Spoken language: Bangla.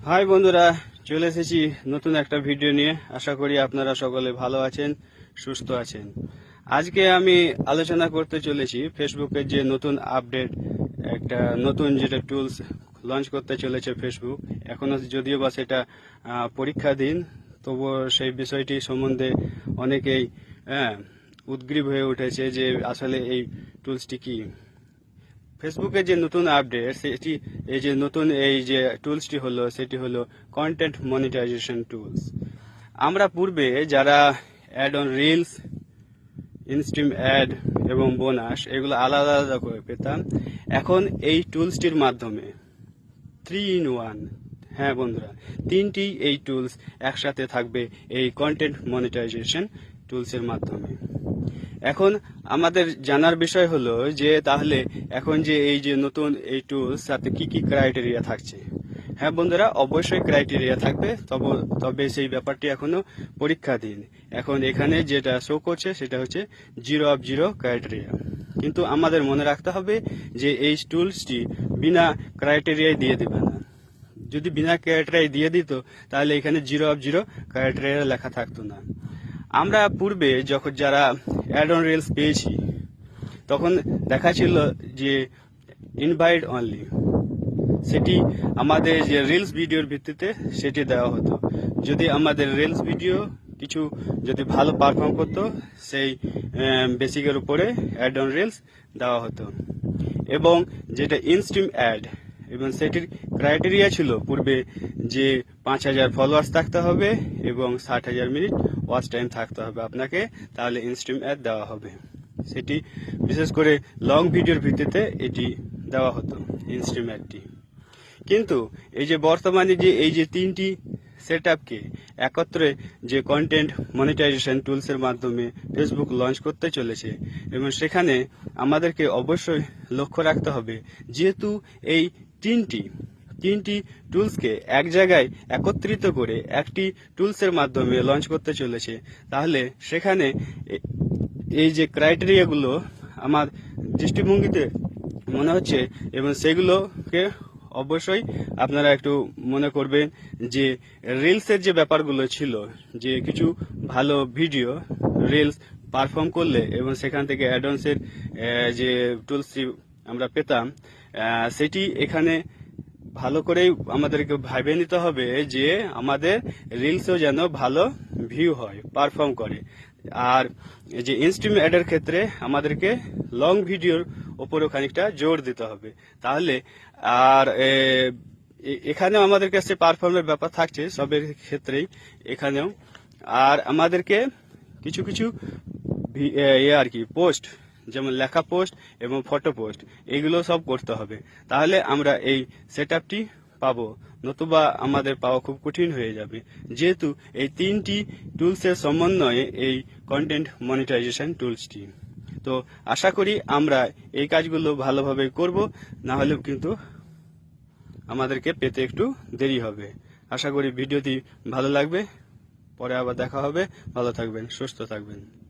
হাই বন্ধুরা চলে এসেছি নতুন একটা ভিডিও নিয়ে। আশা করি আপনারা সকলে ভালো আছেন সুস্থ আছেন। আজকে আমি আলোচনা করতে চলেছি ফেসবুকের যে নতুন আপডেট একটা নতুন যেটা টুলস লঞ্চ করতে চলেছে ফেসবুক এখনও যদিও বা সেটা পরীক্ষা দিন তবুও সেই বিষয়টি সম্বন্ধে অনেকেই হ্যাঁ, উদ্গ্রীব হয়ে উঠেছে যে আসলে এই টুলসটি কি। ফেসবুকের যে নতুন আপডেট সেটি এই যে নতুন এই যে টুলসটি হলো, সেটি হলো কন্টেন্ট মনিটাইজেশন টুলস আমরা পূর্বে যারা ad on reels instream ad এবং বোনাস এগুলো আলাদা আলাদা করে পেতাম। এখন এই টুলসটির মাধ্যমে থ্রি ইন ওয়ান হ্যাঁ বন্ধুরা, তিনটি এই টুলস একসাথে থাকবে এই কন্টেন্ট মনিটাইজেশন টুলসের মাধ্যমে। এখন আমাদের জানার বিষয় হলো যে তাহলে এখন যে এই যে নতুন এই টুলস তাতে কি কি ক্রাইটেরিয়া থাকছে? হ্যাঁ বন্ধুরা, অবশ্যই ক্রাইটেরিয়া থাকবে, তবে তবে সেই ব্যাপারটি এখনও পরীক্ষাধীন। এখন এখানে যেটা শো করছে, সেটা হচ্ছে জিরো অফ জিরো ক্রাইটেরিয়া কিন্তু আমাদের মনে রাখতে হবে যে এই টুলসটি বিনা ক্রাইটেরিয়ায় দিয়ে দেবে না। যদি বিনা ক্রাইটেরিয়ায় দিয়ে দিত, তাহলে এখানে জিরো অফ জিরো ক্রাইটেরিয়া লেখা থাকতো না। আমরা পূর্বে যখন যারা অ্যাড অন রিলস পেয়েছি, তখন দেখা ছিল যে ইনভাইট অনলি সেটি আমাদের যে রিলস ভিডিওর ভিত্তিতে সেটি দেওয়া হতো। যদি আমাদের রিলস ভিডিও কিছু যদি ভালো পারফর্ম করতো, সেই বেসিকের উপরে অ্যাড অন রিলস দেওয়া হতো। এবং যেটা ইনস্ট্রিম অ্যাড এবং সেটির ক্রাইটেরিয়া ছিল পূর্বে যে পাঁচ হাজার ফলোয়ার্স থাকতে হবে এবং ষাট হাজার মিনিট ওয়াচ টাইম থাকতে হবে আপনাকে, তাহলে ইনস্ট্রিম অ্যাড দেওয়া হবে। সেটি বিশেষ করে লং ভিডিওর ভিত্তিতে এটি দেওয়া হতো ইনস্ট্রিম অ্যাডটি কিন্তু এই যে বর্তমানে যে, এই যে তিনটি সেট আপকে একত্রে যে কন্টেন্ট মনিটাইজেশন টুলসের মাধ্যমে ফেসবুক লঞ্চ করতে চলেছে, এবং সেখানে আমাদেরকে অবশ্যই লক্ষ্য রাখতে হবে, যেহেতু এই তিনটি তিনটি টুলসকে এক জায়গায় একত্রিত করে একটি টুলসের মাধ্যমে লঞ্চ করতে চলেছে। তাহলে সেখানে এই যে ক্রাইটেরিয়াগুলো আমার দৃষ্টিভঙ্গিতে মনে হচ্ছে এবং সেগুলোকে অবশ্যই আপনারা একটু মনে করবেন যে রিলসের যে ব্যাপারগুলো ছিল, যে কিছু ভালো ভিডিও রিলস পারফর্ম করলে এবং সেখান থেকে অ্যাডভান্সের যে টুলসটি আমরা পেতাম সেটি এখানে ভালো করেই আমাদেরকে ভাবে নিতে হবে যে আমাদের রিলসও যেন ভালো ভিউ হয় পারফর্ম করে। আর যে ইনস্ট্রিম অ্যাডের ক্ষেত্রে আমাদেরকে লং ভিডিওর ওপরেও খানিকটা জোর দিতে হবে। তাহলে আর এখানেও আমাদের কাছে পারফর্মের ব্যাপার থাকছে সবের ক্ষেত্রেই এখানেও। আর আমাদেরকে কিছু কিছু ইয়ে আর কি পোস্ট যেমন লেখা পোস্ট এবং ফটো পোস্ট এগুলো সব করতে হবে। তাহলে আমরা এই সেট আপটি পাবো, নতুবা আমাদের পাওয়া খুব কঠিন হয়ে যাবে। যেহেতু এই তিনটি টুলসের সমন্বয়ে এই কন্টেন্ট মনিটাইজেশন টুলসটি তো আশা করি আমরা এই কাজগুলো ভালোভাবে করব, না হলেও কিন্তু আমাদেরকে পেতে একটু দেরি হবে। আশা করি ভিডিওটি ভালো লাগবে। পরে আবার দেখা হবে। ভালো থাকবেন, সুস্থ থাকবেন।